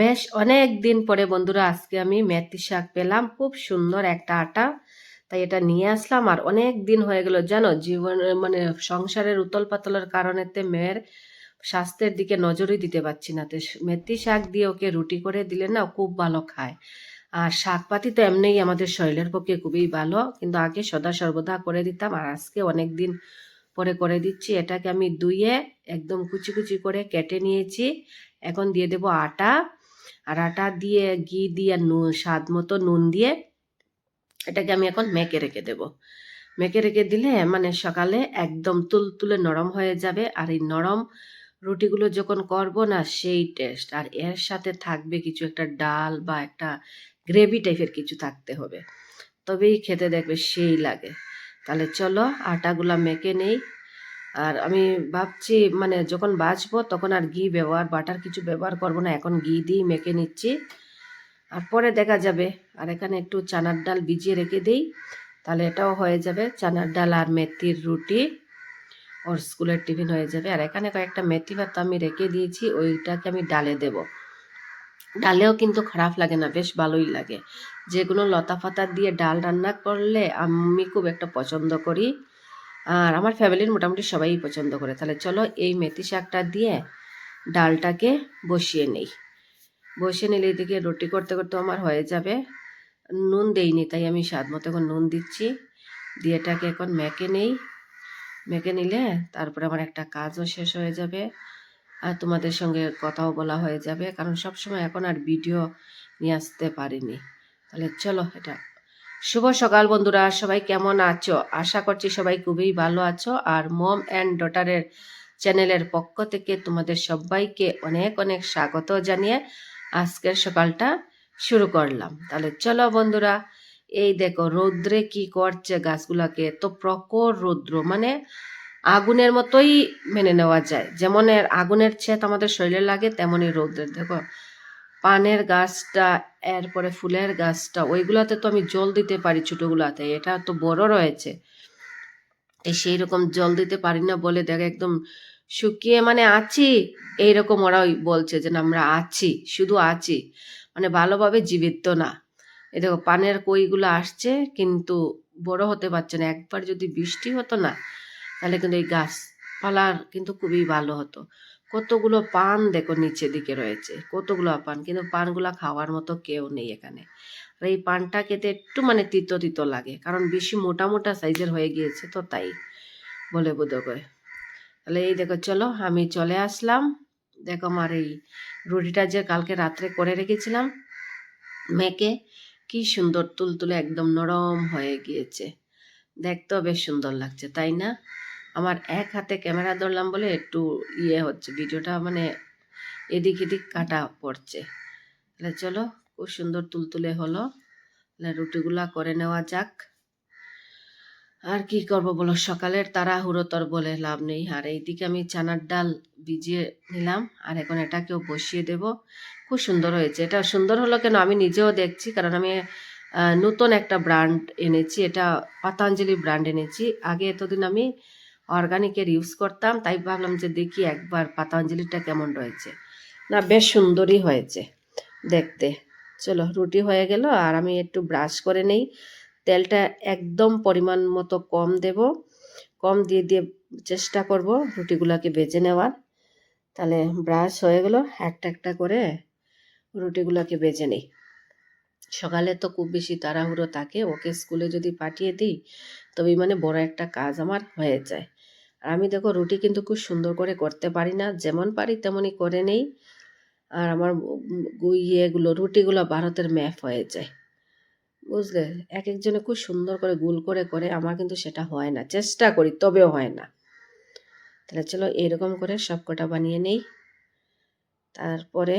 বেশ অনেক দিন পরে বন্ধুরা, আজকে আমি মেথি শাক পেলাম, খুব সুন্দর একটা আটা। তাই এটা নিয়ে আসলাম আর অনেক দিন হয়ে গেল, জানো, জীবন মানে সংসারের উতল পাতলের কারণেতে মেয়ের স্বাস্থ্যের দিকে নজরই দিতে পারছি না। তো মেথি শাক দিয়ে ওকে রুটি করে দিলে না খুব ভালো খায়। আর শাকপাতি তো এমনিই আমাদের শরীরের পক্ষে খুবই ভালো, কিন্তু আগে সদা সর্বদা করে দিতাম আর আজকে অনেক দিন পরে করে দিচ্ছি। এটাকে আমি ধুয়ে একদম কুচি কুচি করে কেটে নিয়েছি। এখন দিয়ে দেব আটা। আর আটা দিয়ে, ঘি দিয়ে নুন, স্বাদ মতো নুন দিয়ে এটাকে আমি এখন মেখে রেখে দেব। মেখে রেখে দিলে মানে সকালে একদম তুলতুলে নরম হয়ে যাবে। আর এই নরম রুটিগুলো যখন করব না, সেই টেস্ট আর এর সাথে থাকবে কিছু একটা ডাল বা একটা গ্রেভি টাইপের কিছু থাকতে হবে। তবেই খেতে দেখবে সেই লাগে। তাহলে চলো আটাগুলা মেখে নেই। আর আমি ভাবছি মানে যখন বাছবো তখন আর ঘি ব্যবহার, বাটার কিছু ব্যবহার করব না, এখন ঘি দিয়েই মেখে নিচ্ছি। আর পরে দেখা যাবে, আর এখানে একটু চানার ডাল ভিজিয়ে রেখে দিই, তাহলে এটাও হয়ে যাবে। চানার ডাল আর মেথির রুটি, ওর স্কুলের টিফিন হয়ে যাবে। আর এখানে কয়েকটা মেথি ভাত আমি রেখে দিয়েছি, ওইটাকে আমি ডালে দেব। ডালেও কিন্তু খারাপ লাগে না, বেশ ভালোই লাগে। যেগুলো লতা পাতা দিয়ে ডাল রান্না করলে আমি খুব একটা পছন্দ করি। আর আমার ফ্যামিলির মোটামুটি সবাই পছন্দ করে। তাহলে চলো এই মেথি শাকটা দিয়ে ডালটাকে বসিয়ে নেই। বসিয়ে নিলে এদিকে রুটি করতে করতে আমার হয়ে যাবে। নুন দেইনি, তাই আমি স্বাদ মতো এখন নুন দিচ্ছি। দিয়ে এটাকে এখন মেখে নেই। মেখে নিলে তারপরে আমার একটা কাজও শেষ হয়ে যাবে। আর তোমাদের সঙ্গে কথাও বলা হয়ে যাবে। কারণ সবসময় এখন আর ভিডিও নিয়ে আসতে পারিনি। তাহলে চলো এটা শুভ সকাল বন্ধুরা, সবাই কেমন আছো? আশা করছি সবাই খুবই ভালো আছো। আর মম অ্যান্ড ডটারের চ্যানেলের পক্ষ থেকে তোমাদের সবাইকে অনেক অনেক স্বাগত জানিয়ে আজকের সকালটা শুরু করলাম। তাহলে চলো বন্ধুরা, এই দেখো রৌদ্রে কি করছে গাছগুলাকে? তো প্রখর রৌদ্র মানে আগুনের মতোই মেনে নেওয়া যায়। যেমন আগুনের ছেদ আমাদের শরীরে লাগে, তেমনই রৌদ্রের। দেখো পানের গাছটা, এরপরে ফুলের গাছটা, ওইগুলাতে তো আমি জল দিতে পারি ছোটোগুলাতে, এটা তো বড় রয়েছে। সেই রকম জল দিতে পারি না বলে দেখ একদম শুকিয়ে মানে আছি, এইরকম ওরা বলছে যে আমরা আছি, শুধু আছি মানে ভালোভাবে জীবিত না। এ দেখো পানের কইগুলো আসছে কিন্তু বড় হতে পারছে না, একবার যদি বৃষ্টি হতো না, তাহলে কিন্তু এই গাছপালার কিন্তু খুবই ভালো হতো। কতগুলো পান দেখো নিচে দিকে রয়েছে, কতগুলো পান, কিন্তু পানগুলো খাওয়ার মতো কেউ নেই এখানে। আর এই পানটা খেতে একটু মানে তিতো তিতো লাগে, কারণ বেশি মোটা মোটা সাইজের হয়ে গিয়েছে তো তাই বলে বোধ করে তাহলে এই দেখো, চলো আমি চলে আসলাম। দেখো আমার এই রুটিটা যে কালকে রাত্রে করে রেখেছিলাম, মেখে কি সুন্দর তুলতুলে একদম নরম হয়ে গিয়েছে। দেখতেও বেশ সুন্দর লাগছে, তাই না? আমার এক হাতে ক্যামেরা ধরলাম বলে একটু ইয়ে হচ্ছে, ভিডিওটা মানে এদিক এদিক কাটা পড়ছে। তাহলে চলো, খুব সুন্দর তুলতুলে হলো। তাহলে রুটিগুলা করে নেওয়া যাক। আর কি করব বলো, সকালের তাড়াহুড়ো তোর বলে লাভ নেই। আর এইদিকে আমি চানার ডাল ভিজিয়ে নিলাম, আর এখন এটাকেও বসিয়ে দেব। খুব সুন্দর হয়েছে। এটা সুন্দর হলো কেন আমি নিজেও দেখছি, কারণ আমি নতুন একটা ব্র্যান্ড এনেছি। এটা পাতাঞ্জলি ব্র্যান্ড এনেছি। আগে এতদিন আমি অর্গানিকের ইউজ করতাম, তাই ভাবলাম যে দেখি একবার পাতাঞ্জলিটা কেমন রয়েছে। না, বেশ সুন্দরই হয়েছে দেখতে। চলো, রুটি হয়ে গেল, আর আমি একটু ব্রাশ করে নেই। তেলটা একদম পরিমাণ মতো কম দেব। কম দিয়ে দিয়ে চেষ্টা করব রুটিগুলোকে বেজে নেওয়ার। তাহলে ব্রাশ হয়ে গেল, একটা একটা করে রুটিগুলোকে বেজে নিই। সকালে তো খুব বেশি তাড়াহুড়ো থাকে, ওকে স্কুলে যদি পাঠিয়ে দিই, তবেই মানে বড় একটা কাজ আমার হয়ে যায়। আমি দেখো রুটি কিন্তু খুব সুন্দর করে করতে পারি না, যেমন পারি তেমনই করে নেই। আর আমার ইয়েগুলো রুটিগুলো ভারতের ম্যাপ হয়ে যায়। বুঝলে? এক একজনে খুব সুন্দর করে গোল করে করে, আমার কিন্তু সেটা হয় না। চেষ্টা করি, তবেও হয় না। তাহলে চলো এরকম করে সব কটা বানিয়ে নেই। তারপরে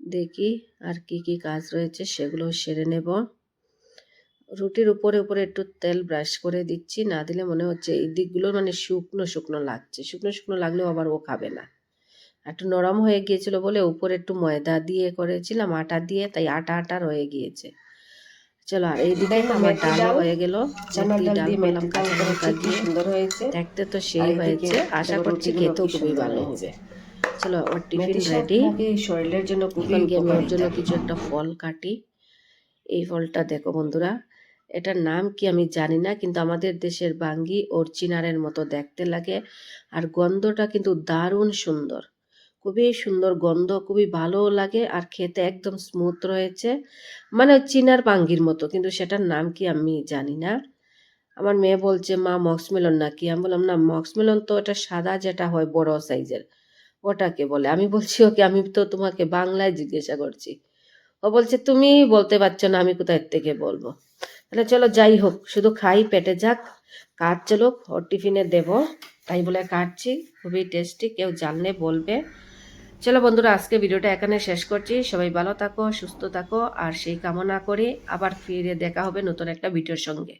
দেখি আর কি কি কাজ রয়েছে, সেগুলো সেরে নেব। রুটির উপরে উপরে একটু তেল ব্রাশ করে দিচ্ছি। না দিলে মনে হচ্ছে এই দিকগুলো মানে শুকনো শুকনো লাগছে। শুকনো শুকনো লাগলেও আবার ও খাবে না। একটু নরম হয়ে গিয়েছিল বলে উপরে একটু ময়দা দিয়ে করেছিলাম আটা দিয়ে তাই আটা আটা রয়ে গিয়েছে। চলো আর এইদিকে আমার ডাল। হয়ে গেল। ডাল ডাল করলাম কাঁচা লঙ্কা দিয়ে। সুন্দর হয়েছে। দেখতে তো সেই হয়েছে। আশা করছি খেতেও খুবই ভালো হবে। চলো আমার টিফিন রেডি শরীরের জন্য গিয়ে আমি ওর জন্য কিছু একটা ফল কাটি। এই ফলটা দেখো বন্ধুরা এটার নাম কি আমি জানি না, কিন্তু আমাদের দেশের বাঙ্গি ওর চিনারের মতো দেখতে লাগে আর গন্ধটা কিন্তু দারুণ সুন্দর। খুবই সুন্দর গন্ধ, খুবই ভালো লাগে আর খেতে একদম স্মুথ রয়েছে। মানে চিনার বাঙ্গির মতো, কিন্তু সেটার নাম কি আমি জানি না। আমার মেয়ে বলছে, মা মক্সমেলন নাকি? আমি বললাম, না মক্সমেলন তো এটা সাদা যেটা হয় বড় সাইজের ওটাকে বলে। আমি বলছি, ওকে, আমি তো তোমাকে বাংলায় জিজ্ঞাসা করছি। ও বলছে তুমি বলতে পারছ না আমি কোথায় থেকে বলব? তাহলে চলো যাই হোক, শুধু খাই পেটে যাক, কাজ চলুক ওর টিফিনে দেবো। তাই বলে কাটছি, খুবই টেস্টি কেউ জানলে বলবে। চলো বন্ধুরা, আজকে ভিডিওটা এখানে শেষ করছি। সবাই ভালো থাকো, সুস্থ থাকো, আর সেই কামনা করে আবার ফিরে দেখা হবে নতুন একটা ভিডিওর সঙ্গে।